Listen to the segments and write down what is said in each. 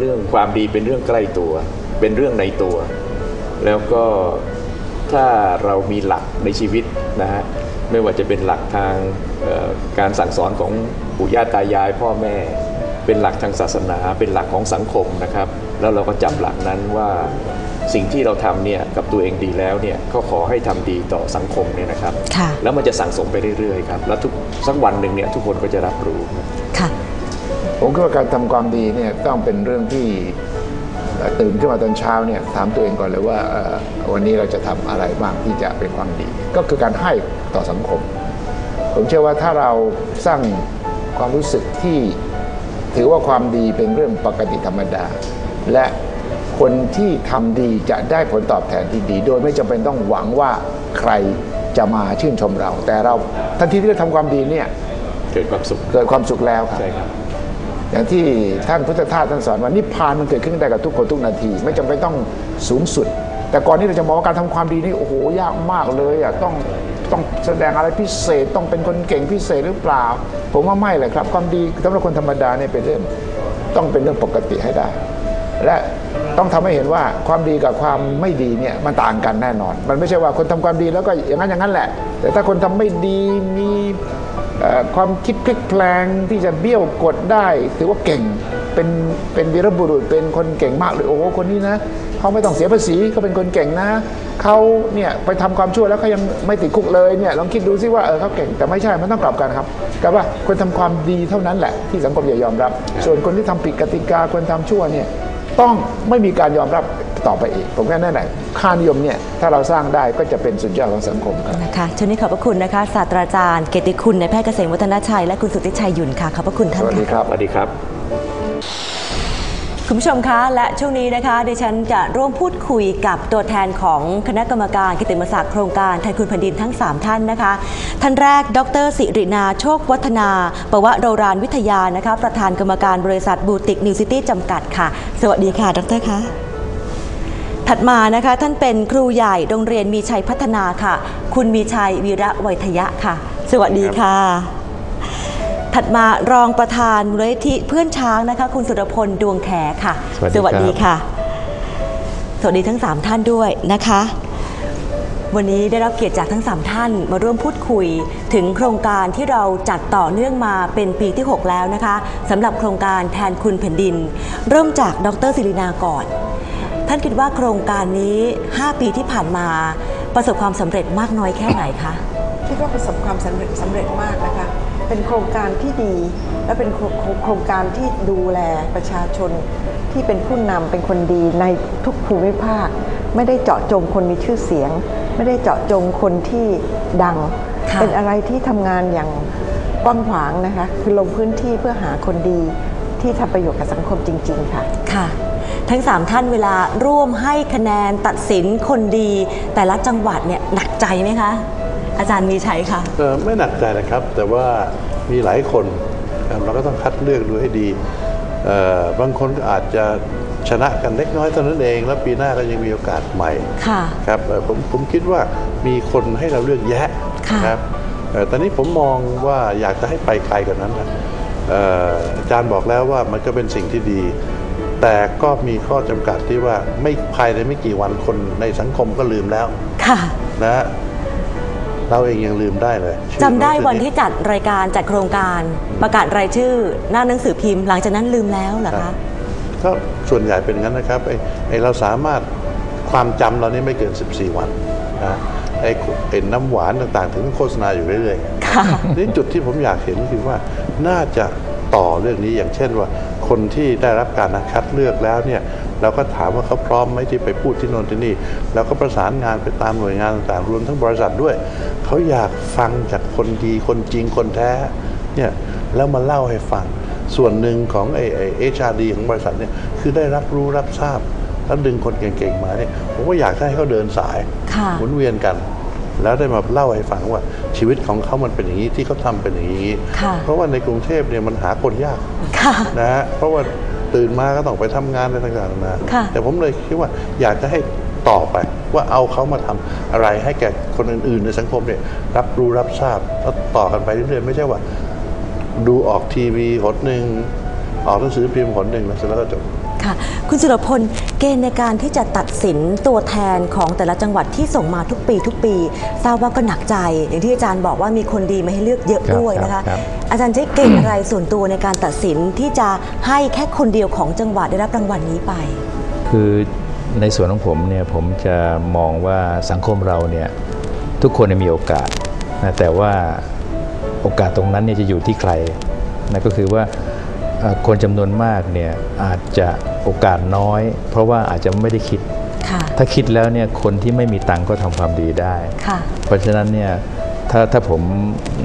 เรื่องความดีเป็นเรื่องใกล้ตัว เป็นเรื่องในตัว แล้วก็ถ้าเรามีหลักในชีวิตนะฮะไม่ว่าจะเป็นหลักทางเอ่อการสั่งสอนของปู่ย่าตายายพ่อแม่ เป็นหลักทางศาสนา เป็นหลักของสังคมนะครับ แล้วเราก็จับหลักนั้นว่าสิ่งที่เราทำเนี่ยกับตัวเองดีแล้วเนี่ยก็ขอให้ทำดีต่อสังคมเนี่ยนะครับค่ะแล้วมันจะสั่งสมไปเรื่อยๆครับ แล้วทุกสักวันหนึ่งเนี่ยทุกคนก็จะรับรู้ครับค่ะ ผมคิดว่าการทำความดีเนี่ยต้องเป็นเรื่องที่เอ่อตื่นขึ้นมาตอนเช้าเนี่ยถามตัวเองก่อนเลยว่าเอ่อวันนี้เราจะทำอะไรบ้างที่จะเป็นความดี ก็คือการให้ต่อสังคม ผมเชื่อว่าถ้าเราสร้างความรู้สึกที่ถือว่าความดีเป็นเรื่องปกติธรรมดา และคนที่ทำดีจะได้ผลตอบแทนที่ดี โดยไม่จำเป็นต้องหวังว่าใครจะมาชื่นชมเรา แต่เราทันทีที่เราทำความดีเนี่ยเกิดความสุขเกิดความสุขแล้วครับใช่ครับ อย่างที่ท่านพุทธทาสท่านสอนว่านิพพานมันเกิดขึ้นได้กับทุกคนทุกนาที ไม่จำเป็นต้องสูงสุด แต่ก่อนนี้เราจะมองว่าการทำความดีนี่โอ้โหยากมากเลยอะต้องต้องแสดงอะไรพิเศษต้องเป็นคนเก่งพิเศษหรือเปล่า ผมว่าไม่เลยครับ ความดีสำหรับคนธรรมดาเนี่ยเป็นเรื่องต้องเป็นเรื่องปกติให้ได้ และต้องทำให้เห็นว่าความดีกับความไม่ดีเนี่ยมันต่างกันแน่นอน มันไม่ใช่ว่าคนทำความดีแล้วก็อย่างนั้นอย่างนั้นแหละ แต่ถ้าคนทำไม่ดีมี ความคิดพลิกแพลงที่จะเบี้ยวกดได้ ถือว่าเก่งเป็นเป็นวีรบุรุษเป็นคนเก่งมากเลยโอ้โหคนนี้นะเขาไม่ต้องเสียภาษีเขาเป็นคนเก่งนะเขาเนี่ยไปทำความชั่วแล้วเขายังไม่ติดคุกเลยเนี่ยลองคิดดูซิว่าเออเขาเก่งแต่ไม่ใช่มันต้องกลับกันครับกลับว่าคนทำความดีเท่านั้นแหละที่สังคมจะยอมรับ ส่วนคนที่ทำผิดกติกาคนทำชั่วเนี่ยต้องไม่มีการยอมรับ ต่อไปอีก ผมแค่นั้นแหละค่านิยมเนี่ยถ้าเราสร้างได้ก็จะเป็นสุดยอดของสังคมครับนะคะช่วงนี้ขอบพระคุณนะคะศาสตราจารย์เกียรติคุณนายแพทย์เกษมวัฒนชัยและคุณสุทธิชัยหยุ่นค่ะขอบพระคุณสท่านวัสดีค่ะครับสวัสดีครับคุณผู้ชมคะและช่วงนี้นะคะดิฉันจะร่วมพูดคุยกับตัวแทนของคณะกรรมการกิตติมศักดิ์โครงการไทยคุณแผ่นดินทั้ง 3 ท่านนะคะ ท่านแรก ดรสิรินาโชควัฒนาปวโรรานวิทยานะคะ ประธานกรรมการบริษัทบูติกนิวซิตี้จำกัดค่ะ สวัสดีค่ะ ดรคะ ถัดมานะคะท่านเป็นครูใหญ่โรงเรียนมีชัยพัฒนาค่ะ คุณมีชัยวีระไวยทยะค่ะ สวัสดีค่ะ ถัดมารองประธานมูลนิธิเพื่อนช้างนะคะ คุณสุรพลดวงแขค่ะ สวัสดีครับค่ะ สวัสดีทั้ง 3 ท่านด้วยนะคะวันนี้ได้รับเกียรติจากทั้ง 3 ท่านมาร่วมพูดคุย ถึงโครงการที่เราจัดต่อเนื่องมาเป็นปีที่ 6 แล้วนะคะสำหรับโครงการแทนคุณแผ่นดิน เริ่มจากดรศิรินาก่อน ท่านคิดว่าโครงการนี้ 5 ปีที่ผ่านมา ประสบความสำเร็จมากน้อยแค่ไหนคะ คิดว่าประสบความสำเร็จสำเร็จมากนะคะ เป็นโครงการที่ดี และเป็นโครงโครงการที่ดูแลประชาชนที่เป็นผู้นำเป็นคนดีในทุกภูมิภาค ไม่ได้เจาะจงคนมีชื่อเสียง ไม่ได้เจาะจงคนที่ดัง ค่ะ เป็นอะไรที่ทำงานอย่างกว้างขวางนะคะ คือลงพื้นที่เพื่อหาคนดีที่ทำประโยชน์กับสังคมจริง ๆ ค่ะ ค่ะ ทั้ง 3 ท่านเวลาร่วมให้คะแนนตัดสินคนดี แต่ละจังหวัดเนี่ยหนักใจไหมคะ อาจารย์มีชัยค่ะเอ่อไม่หนักใจนะครับ แต่ว่ามีหลายคนครับเราก็ต้องคัดเลือกดูให้ดีเอ่อบางคนก็อาจจะชนะกันเล็กน้อยเท่านั้นเอง แล้วปีหน้าก็ยังมีโอกาสใหม่ค่ะครับเอ่อผมผมคิดว่ามีคนให้เราเลือกแยะค่ะครับเอ่อตอนนี้ผมมองว่าอยากจะให้ไปไกลกว่านั้นนะเอ่ออาจารย์บอกแล้วว่ามันก็เป็นสิ่งที่ดี แต่ก็มีข้อจำกัดที่ว่าไม่ภายในไม่กี่วันคนในสังคมก็ลืมแล้ว ค่ะ นะฮะเราเองยังลืมได้เลยชื่อจำได้หงสือวันที่จัดรายการจัดโครงการประกาศรายชื่อ หน้าหนังสือพิมพ์หลังจากนั้นลืมแล้วเหรอครัคะบก็ส่วนใหญ่เป็นงั้นนะครับไอ้ไอ้เราสามารถความจำเรานี่ไม่เกิน 14 วันนะไอ้ไอ้น้ำหวานต่างๆ ถึงโฆษณาอยู่เรื่อยๆค่ะ นี่จุดที่ผมอยากเห็นคือว่าน่าจะต่อเรื่องนี้อย่างเช่นว่า คนที่ได้รับการคัดเลือกแล้วเนี่ยเราก็ถามว่าเขาพร้อมไหมที่ไปพูดที่โน่นที่นี่เราก็ประสานงานไปตามหน่วยงานต่างๆรวมทั้งบริษัทด้วย เขาอยากฟังจากคนดีคนจริงคนแท้เนี่ยแล้วมาเล่าให้ฟัง ส่วนหนึ่งของไอ้ไอ้เอชาร์ดีของบริษัทเนี่ยคือได้รับรู้รับทราบ แล้วดึงคนเก่งๆมาเนี่ยผมก็อยากให้เขาเดินสายค่ะหมุนเวียนกัน แล้วได้มาเล่าให้ฟังว่าชีวิตของเขามันเป็นอย่างนี้ที่เขาทำเป็นอย่างนี้ค่ะเพราะว่าในกรุงเทพเนี่ยมันหาคนยากค่ะนะฮะเพราะว่าตื่นมาก็ต้องไปทำงานอะไรต่างๆนานาค่ะแต่ผมเลยคิดว่าอยากจะให้ต่อไปว่าเอาเขามาทำอะไรให้แก่คนอื่น ๆ ในสังคมเนี่ยรับรู้รับทราบแล้วต่อกันไปเรื่อยๆไม่ใช่ว่า ดูออกทีวีหนหนึ่งออกหนังสือพิมพ์หนหนึ่งแล้วเสร็จแล้วก็จบ ค่ะ คุณสุรพลเกณฑ์ในการที่จะตัดสินตัวแทนของแต่ละจังหวัดที่ส่งมาทุกปี ทุกปีทราบว่าก็หนักใจ อย่างที่อาจารย์บอกว่ามีคนดีมาให้เลือกเยอะครับด้วยนะคะครับอาจารย์ใช้เกณฑ์อะไรส่วนตัวในการตัดสินที่จะให้แค่คนเดียวของจังหวัดได้รับรางวัลนี้ไป คือในส่วนของผมเนี่ยผมจะมองว่าสังคมเราเนี่ยทุกคนเนี่ยมีโอกาสนะแต่ว่าโอกาสตรงนั้นเนี่ยจะอยู่ที่ใครนะก็คือว่าเอ่อ คนจำนวนมากเนี่ยอาจจะโอกาสน้อย เพราะว่าอาจจะไม่ได้คิดค่ะถ้าคิดแล้วเนี่ยคนที่ไม่มีตังค์ก็ทำความดีได้ค่ะเพราะฉะนั้นเนี่ยถ้าถ้าผม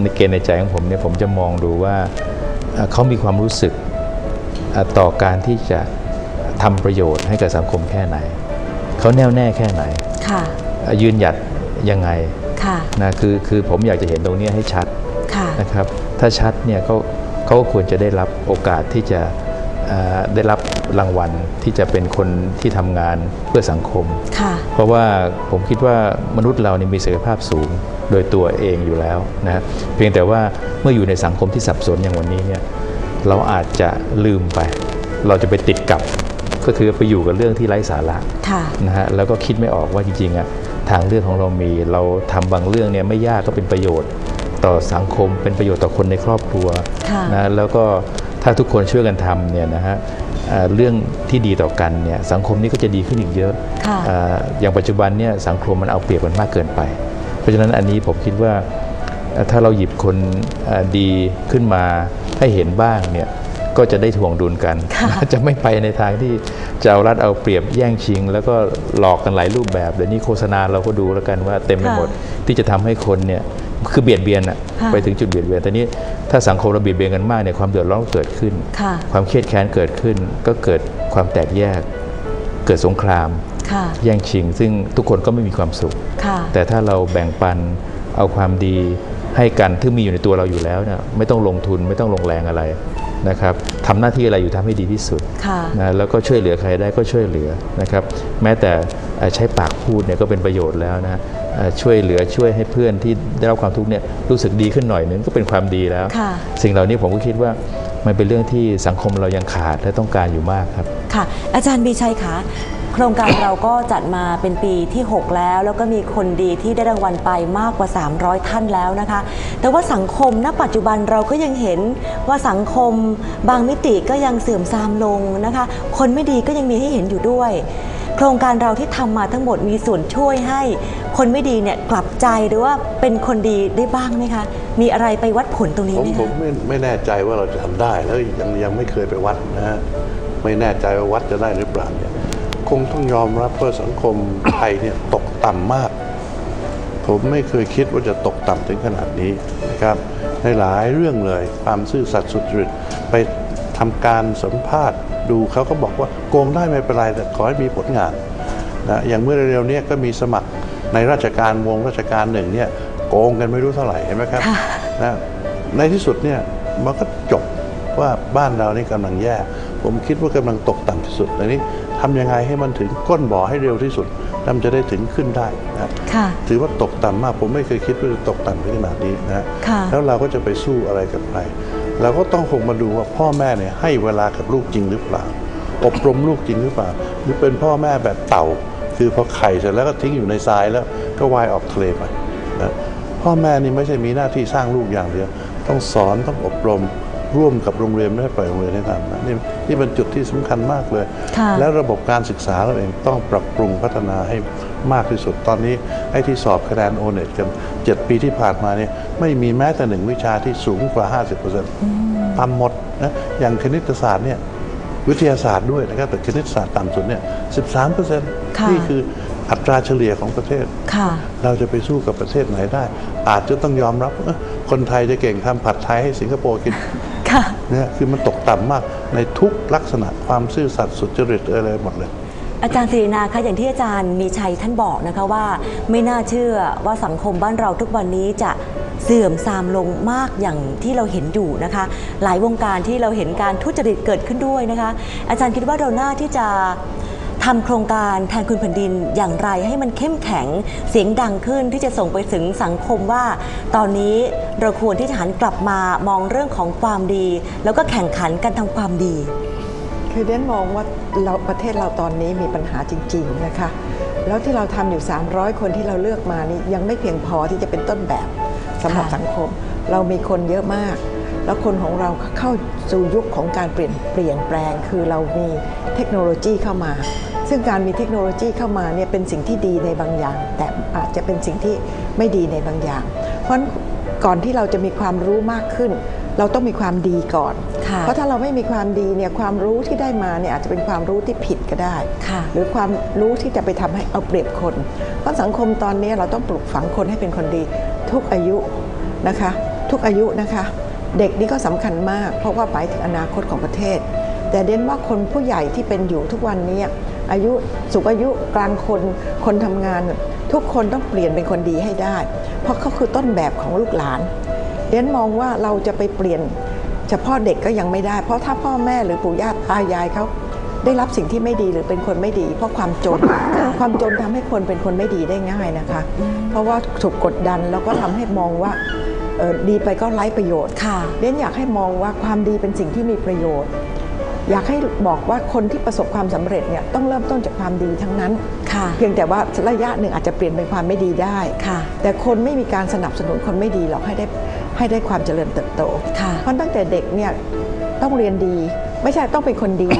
ในเกณฑ์ในใจของผมเนี่ยผมจะมองดูว่าเอ่อเขามีความรู้สึกเอ่อต่อการที่จะทำประโยชน์ให้กับสังคมแค่ไหน เขาแน่วแน่แค่ไหนค่ะเอ่อยืนหยัดยังไงค่ะนะคือคือผมอยากจะเห็นตรงเนี้ยให้ชัดค่ะนะครับ ถ้าชัดเนี่ยเขา เขาก็ควรจะได้รับโอกาสที่จะเอ่อได้รับรางวัลที่จะเป็นคนที่ทำงานเพื่อสังคมค่ะเพราะว่าผมคิดว่ามนุษย์เรานี่มีศักยภาพสูงโดยตัวเองอยู่แล้วนะเพียงแต่ว่าเมื่ออยู่ในสังคมที่สับสนอย่างวันนี้เนี่ยเราอาจจะลืมไป เราจะไปติดกับก็คือไปอยู่กับเรื่องที่ไร้สาระค่ะนะฮะแล้วก็คิดไม่ออกว่าจริงๆอะทางเลือกของเรามีเราทำบางเรื่องเนี่ยไม่ยากก็เป็นประโยชน์ ต่อสังคม เป็นประโยชน์ต่อคนในครอบครัวค่ะนะแล้วก็ถ้าทุกคนช่วยกันทำเนี่ยนะฮะเอ่อเรื่องที่ดีต่อกันเนี่ยสังคมนี้ก็จะดีขึ้นอีกเยอะค่ะเอ่ออย่างปัจจุบันเนี่ยสังคมมันเอาเปรียบกันมากเกินไป เพราะฉะนั้นอันนี้ผมคิดว่าเอ่อถ้าเราหยิบคนเอ่อดีขึ้นมาให้เห็นบ้างเนี่ยก็จะได้ทวงดุลกัน จะไม่ไปในทางที่จะเอารัดเอาเปรียบแย่งชิง แล้วก็หลอกกันหลายรูปแบบเดี๋ยวนี้โฆษณาเราก็ดูแล้วกันว่าเต็มไปหมดที่จะทำให้คนเนี่ย คือเบียดเบียนอะค่ะไปถึงจุดเบียดเบียนแต่นี้ถ้าสังคมเราเบียดเบียนกันมากเนี่ยความเดือดร้อนก็เกิดขึ้นค่ะความเครียดแค้นเกิดขึ้น ก็เกิดความแตกแยก เกิดสงครามค่ะแย่งชิง ซึ่งทุกคนก็ไม่มีความสุขค่ะแต่ถ้าเราแบ่งปันเอาความดีให้กันที่มีอยู่ในตัวเราอยู่แล้วเนี่ยไม่ต้องลงทุนไม่ต้องลงแรงอะไรนะครับทำหน้าที่อะไรอยู่ทำให้ดีที่สุดค่ะนะแล้วก็ช่วยเหลือใครได้ก็ช่วยเหลือนะครับ แม้แต่เอ่อใช้ปากพูดเนี่ยก็เป็นประโยชน์แล้วนะเอ่อ ช่วยเหลือช่วยให้เพื่อนที่ได้รับความทุกข์เนี่ยรู้สึกดีขึ้นหน่อยหนึงก็เป็นความดีแล้วค่ะสิ่งเหล่านี้ผมก็คิดว่ามันเป็นเรื่องที่สังคมเรายังขาดและต้องการอยู่มากครับ ค่ะ อาจารย์มีชัยคะโครงการเราก็จัดมาเป็นปีที่ 6 แล้ว แล้วก็มีคนดีที่ได้รางวัลไปมากกว่า 300 ท่านแล้วนะคะ แต่ว่าสังคมณปัจจุบันเราก็ยังเห็นว่าสังคมบางมิติก็ยังเสื่อมทรามลงนะคะ คนไม่ดีก็ยังมีให้เห็นอยู่ด้วย โครงการเราที่ทำมาทั้งหมดมีส่วนช่วยให้ คนไม่ดีเนี่ยกลับใจหรือว่าเป็นคนดีได้บ้างไหมคะ มีอะไรไปวัดผลตรงนี้ไหมผคะมไม่ไม่แน่ใจว่าเราจะทำได้แล้วยังยังไม่เคยไปวัดนะฮะไม่แน่ใจว่าวัดจะได้หรือเปล่าเนี่ยคงต้องยอมรับว่าสังคมไทยเนี่ยตกต่ำมาก ผมไม่เคยคิดว่าจะตกต่ำถึงขนาดนี้นะครับในหลายเรื่องเลยความซื่อสัตย์สุจริตไปทำการสัมภาษณ์ ดูเขาก็บอกว่าโกงได้ไม่เป็นไรแต่ขอให้มีผลงานนะอย่างเมื่อเร็วๆเนี้ก็มีสมัครในราชการวงราชการหนึ่งเนี่ยโกงกันไม่รู้เท่าไหร่เห็นไหมครับนะในที่สุดเนี่ยมันก็จบว่าบ้านเรานี่กำลังแย่ ผมคิดว่ากำลังตกต่ำที่สุดอันนี้ทำยังไงให้มันถึงก้นบ่อให้เร็วที่สุดแล้วมันจะได้ถึงขึ้นได้นะค่ะถือว่าตกต่ำมาก ผมไม่เคยคิดว่าจะตกต่ำถึงขนาดนี้นะค่ะแล้วเราก็จะไปสู้อะไรกับใคร เราก็ต้องคงมาดูว่าพ่อแม่เนี่ยให้เวลากับลูกจริงหรือเปล่า อบรมลูกจริงหรือเปล่า หรือเป็นพ่อแม่แบบเต่า คือพอไข่เสร็จแล้วก็ทิ้งอยู่ในทรายแล้วก็ว่ายออกทะเลไปนะพ่อแม่นี่ไม่ใช่มีหน้าที่สร้างลูกอย่างเดียว ต้องสอนต้องอบรมร่วมกับโรงเรียนไม่ได้ปล่อยโรงเรียนให้ทำนะนี่นี่เป็นจุดที่สำคัญมากเลยค่ะและระบบการศึกษาเราเองต้องปรับปรุงพัฒนาให้ มากที่สุด ตอนนี้ไอ้ที่สอบคะแนนโอเน็ตกัน7ปีที่ผ่านมาเนี่ยไม่มีแม้แต่หนึ่งวิชาที่สูงกว่า 50%ต่ำหมดนะอย่างคณิตศาสตร์เนี่ยวิทยาศาสตร์ด้วยนะครับแต่คณิตศาสตร์ต่ำสุดเนี่ย 13%ค่ะนี่คืออัตราเฉลี่ยของประเทศค่ะเราจะไปสู้กับประเทศไหนได้ อาจจะต้องยอมรับว่าเอ้อคนไทยจะเก่งทำผัดไทยให้สิงคโปร์กินค่ะเนี่ยคือมันตกต่ำมากในทุกลักษณะความซื่อสัตย์สุจริตอะไรหมดเลย อาจารย์ศิรินาคะอย่างที่อาจารย์มีชัยท่านบอกนะคะว่า ไม่น่าเชื่อว่าสังคมบ้านเราทุกวันนี้จะเสื่อมทรามลงมากอย่างที่เราเห็นอยู่นะคะ หลายวงการที่เราเห็นการทุจริตเกิดขึ้นด้วยนะคะ อาจารย์คิดว่าเราหน่าที่จะทำโครงการแทนคุณแผ่นดินอย่างไรให้มันเข้มแข็งเสียงดังขึ้นที่จะส่งไปถึงสังคมว่า ตอนนี้เราควรที่จะหันกลับมามองเรื่องของความดี แล้วก็แข่งขันกันทำความดี คือเดนมองว่าเราประเทศเราตอนนี้มีปัญหาจริง ๆ นะคะ แล้วที่เราทำอยู่ 300 คนที่เราเลือกมานี่ยังไม่เพียงพอที่จะเป็นต้นแบบสำหรับสังคม เรามีคนเยอะมาก แล้วคนของเราเข้าสู่ยุคของการเปลี่ยนเปลี่ยนแปลง คือเรามีเทคโนโลยีเข้ามา ซึ่งการมีเทคโนโลยีเข้ามาเนี่ยเป็นสิ่งที่ดีในบางอย่าง แต่อาจจะเป็นสิ่งที่ไม่ดีในบางอย่าง เพราะงั้นก่อนที่เราจะมีความรู้มากขึ้น เราต้องมีความดีก่อนค่ะเพราะถ้าเราไม่มีความดีเนี่ยความรู้ที่ได้มาเนี่ยอาจจะเป็นความรู้ที่ผิดก็ได้ค่ะหรือความรู้ที่จะไปทำให้เอาเปรียบคน เพราะสังคมตอนนี้เราต้องปลูกฝังคนให้เป็นคนดี ทุกอายุนะคะ ทุกอายุนะคะ เด็กนี่ก็สำคัญมาก เพราะว่าหมายถึงอนาคตของประเทศ แต่เด่นว่าคนผู้ใหญ่ที่เป็นอยู่ทุกวันนี้อายุสูงอายุกลางคนคนทำงาน ทุกคนต้องเปลี่ยนเป็นคนดีให้ได้ เพราะเขาคือต้นแบบของลูกหลาน เดนมองว่าเราจะไปเปลี่ยนเฉพาะเด็กก็ยังไม่ได้ เพราะถ้าพ่อแม่หรือปู่ย่าตายายเขาได้รับสิ่งที่ไม่ดีหรือเป็นคนไม่ดี เพราะความจน ความจนทำให้คนเป็นคนไม่ดีได้ง่ายนะคะ เพราะว่าถูกกดดันแล้วก็ทำให้มองว่าเอ่อดีไปก็ไร้ประโยชน์ค่ะเดนอยากให้มองว่าความดีเป็นสิ่งที่มีประโยชน์ อยากให้บอกว่าคนที่ประสบความสำเร็จเนี่ยต้องเริ่มต้นจากความดีทั้งนั้นค่ะ เพียงแต่ว่าระยะหนึ่งอาจจะเปลี่ยนเป็นความไม่ดีได้ค่ะ แต่คนไม่มีการสนับสนุนคนไม่ดีหรอกให้ได้ ให้ได้ความเจริญเติบโตค่ะเพราะตั้งแต่เด็กเนี่ยต้องเรียนดีไม่ใช่ต้องเป็นคนดี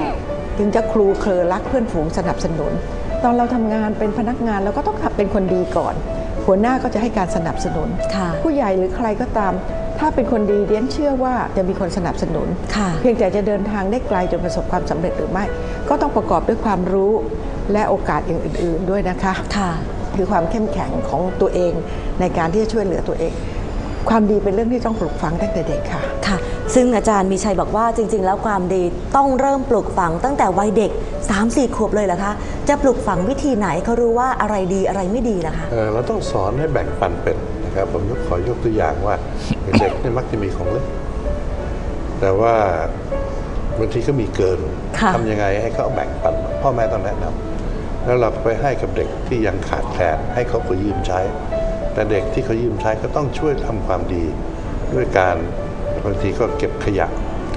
ถึงจะครูเครือรักเพื่อนฝูงสนับสนุน ตอนเราทำงานเป็นพนักงานเราก็ต้องเป็นคนดีก่อน หัวหน้าก็จะให้การสนับสนุนค่ะผู้ใหญ่หรือใครก็ตาม ถ้าเป็นคนดีเดียนเชื่อว่าจะมีคนสนับสนุนค่ะเพียงแต่จะเดินทางได้ไกลจนประสบความสำเร็จหรือไม่ ก็ต้องประกอบด้วยความรู้และโอกาสอย่างอื่น ๆด้วยนะคะ ค่ะ คือความเข้มแข็งของตัวเองในการที่จะช่วยเหลือตัวเอง ความดีเป็นเรื่องที่ต้องปลูกฝังตั้งแต่เด็กค่ะ ค่ะ ซึ่งอาจารย์มีชัยบอกว่าจริง ๆ แล้วความดีต้องเริ่มปลูกฝังตั้งแต่วัยเด็ก 3-4 ขวบเลยเหรอคะ จะปลูกฝังวิธีไหนเขารู้ว่าอะไรดีอะไรไม่ดีล่ะคะ เอ่อเราต้องสอนให้แบ่งปันเป็นนะครับผมยกขอยกตัวอย่างว่าเด็กๆเนี่ยมักจะมีของเล่นแต่ว่าบางทีก็มีเกินค่ะทำยังไงให้เขาแบ่งปัน พ่อแม่ต้องแนะนำแล้วเราก็ไปให้กับเด็กที่ยังขาดแคลนให้เขาไปยืมใช้ แต่เด็กที่เขายืมใช้ก็ต้องช่วยทำความดี ด้วยการบางทีก็เก็บขยะ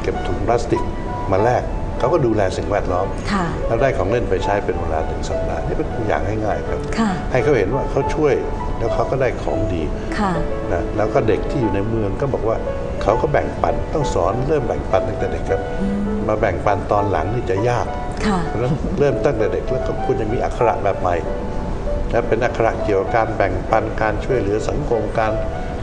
เก็บถุงพลาสติกมาแลกเขาก็ดูแลสิ่งแวดล้อมค่ะแล้วได้ของเล่นไปใช้เป็นเวลาหนึ่งสัปดาห์นี่เป็นตัวอย่างง่ายๆครับค่ะให้เขาเห็นว่าเขาช่วยแล้วเขาก็ได้ของดีค่ะนะแล้วก็เด็กที่อยู่ในเมืองก็บอกว่าเขาก็แบ่งปันต้องสอนเริ่มแบ่งปันตั้งแต่เด็กครับ มาแบ่งปันตอนหลังนี่จะยากค่ะเพราะฉะนั้นเริ่มตั้งแต่เด็กแล้วก็ควรจะมีอักขระแบบใหม่ และเป็นอักขระเกี่ยวกับการแบ่งปันการช่วยเหลือสังคมการ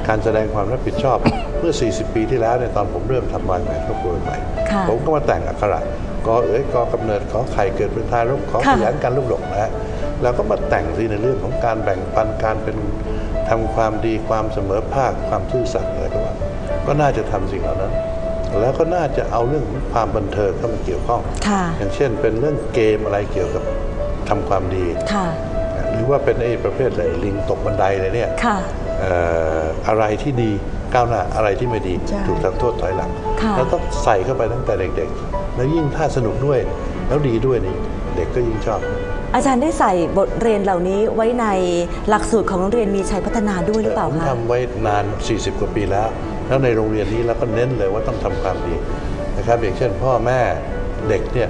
การแสดงความรับผิดชอบ เมื่อ 40 ปีที่แล้วเนี่ยตอนผมเริ่มทำวางแผนครอบครัวใหม่ค่ะผมก็มาแต่งอักขระกอเอ๋ยกอกำเนิดขอไข่เกิดเป็นทารกขอขค่ะยันการลูกหลงนะฮะแล้วก็มาแต่งที่ในเรื่องของการแบ่งปันการเป็นทำความดีความเสมอภาคความซื่อสัตย์อะไรก็ว่า ก็น่าจะทำสิ่งเหล่านั้น แล้วก็น่าจะเอาเรื่องของความบันเทิงเข้ามาเกี่ยวข้องค่ะอย่างเช่นเป็นเรื่องเกมอะไรเกี่ยวกับทำความดีค่ะ หรือว่าเป็นไอ้ประเภทอะไรลิงตกบันไดเลยเนี่ยค่ะเอ่ออะไรที่ดีก้าวหน้าอะไรที่ไม่ดีใช่ถูกทำโทษถอยหลังค่ะแล้วต้องใส่เข้าไปตั้งแต่เด็กๆ แล้วยิ่งถ้าสนุกด้วยแล้วดีด้วยนี่เด็กก็ยิ่งชอบ อาจารย์ได้ใส่บทเรียนเหล่านี้ไว้ในหลักสูตรของโรงเรียนมีชัยพัฒนาด้วยหรือเปล่าผมคะทำไว้นาน 40 กว่าปีแล้ว แล้วในโรงเรียนนี้เราก็เน้นเลยว่าต้องทำความดีนะครับอย่างเช่น พ่อแม่เด็กเนี่ย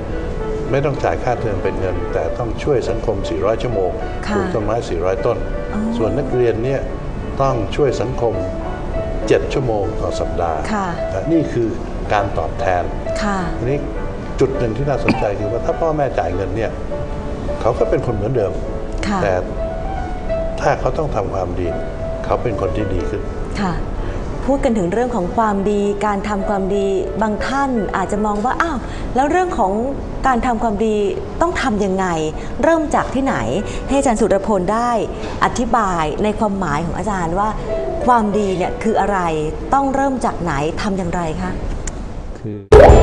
ไม่ต้องจ่ายค่าเทอมเป็นเงิน แต่ต้องช่วยสังคม 400 ชั่วโมงค่ะปลูกต้นไม้ 400 ต้น ส่วนนักเรียนเนี่ยต้องช่วยสังคม 7 ชั่วโมงต่อสัปดาห์ค่ะและนี่คือการตอบแทนค่ะทีนี้จุดหนึ่งที่น่าสนใจคือว่าถ้าพ่อแม่จ่ายเงินเนี่ยเขาก็เป็นคนเหมือนเดิมค่ะแต่ถ้าเขาต้องทำความดี เขาเป็นคนที่ดีขึ้นค่ะ พูดกันถึงเรื่องของความดี การทำความดีบางท่านอาจจะมองว่าอ้าวแล้วเรื่องของการทำความดีต้องทำยังไง เริ่มจากที่ไหน ให้อาจารย์สุรพลได้อธิบายในความหมายของอาจารย์ว่า ความดีเนี่ยคืออะไรต้องเริ่มจากไหนทำอย่างไรคะคือ